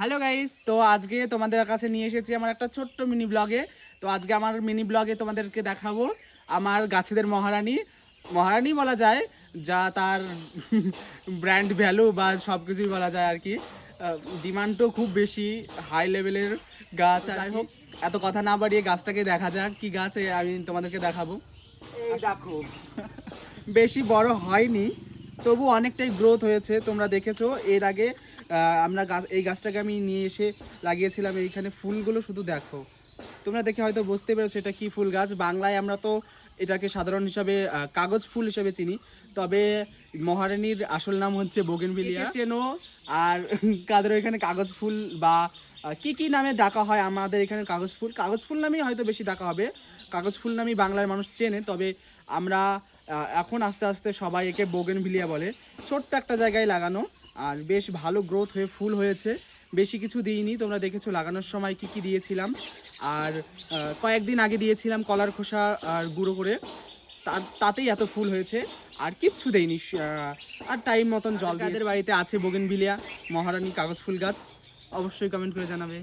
Hello guys তো আজকে তোমাদের কাছে নিয়ে এসেছি আমার একটা ছোট্ট মিনি ব্লগে তো আজকে আমার মিনি ব্লগে তোমাদেরকে দেখাবো আমার গাছেদের মহারানী। মহারানী বলা যায় যা তার ব্র্যান্ড ভ্যালু বা সব কিছুই বলা যায় আর কি। ডিমান্ডও খুব বেশি হাই লেভেলের গাছ যাই হোক। এত কথা না বাড়িয়ে গাছটাকে দেখা যাক কি গাছ আমি তোমাদেরকে দেখাবো। দেখো। বেশি বড় হয়নি তবু অনেকটাই গ্রোথ হয়েছে তোমরা দেখেছ। এর আগে আমরা গাছ এই গাছটাকে আমি নিয়ে এসে লাগিয়েছিলাম এইখানে ফুলগুলো শুধু দেখো। তোমরা দেখে হয়তো বুঝতে পেরেছ এটা কি ফুল গাছ। বাংলায় আমরা তো এটাকে সাধারণ হিসাবে কাগজ ফুল হিসাবে চিনি। তবে মহারানীর আসল নাম হচ্ছে বোগেনভিলিয়া। চেনো? আর কাদের এখানে কাগজ ফুল বা কি কি নামে ডাকা হয় আমাদের এখানে কাগজ ফুল? কাগজ ফুল নামেই হয়তো বেশি ডাকা হবে। কাগজ ফুল নামেই বাংলার মানুষ চেনে তবে আমরা এখন আস্তে আস্তে সবাই একে বোগেনভিলিয়া বলে। ছোট্ট একটা জায়গায় লাগানো আর বেশ ভালো গ্রোথ হয়ে ফুল হয়েছে। বেশি কিছু দিইনি তোমরা দেখেছ লাগানোর সময় কি কি দিয়েছিলাম। আর কয়েকদিন আগে দিয়েছিলাম কলার খোসা আর গুঁড়ো করে। তাতেই এত ফুল হয়েছে আর কিচ্ছু দেয়নি আর টাইম মতন জল তাদের বাড়িতে আছে বোগেনভিলিয়া মহারানী কাগজ ফুল গাছ? অবশ্যই কমেন্ট করে জানাবে।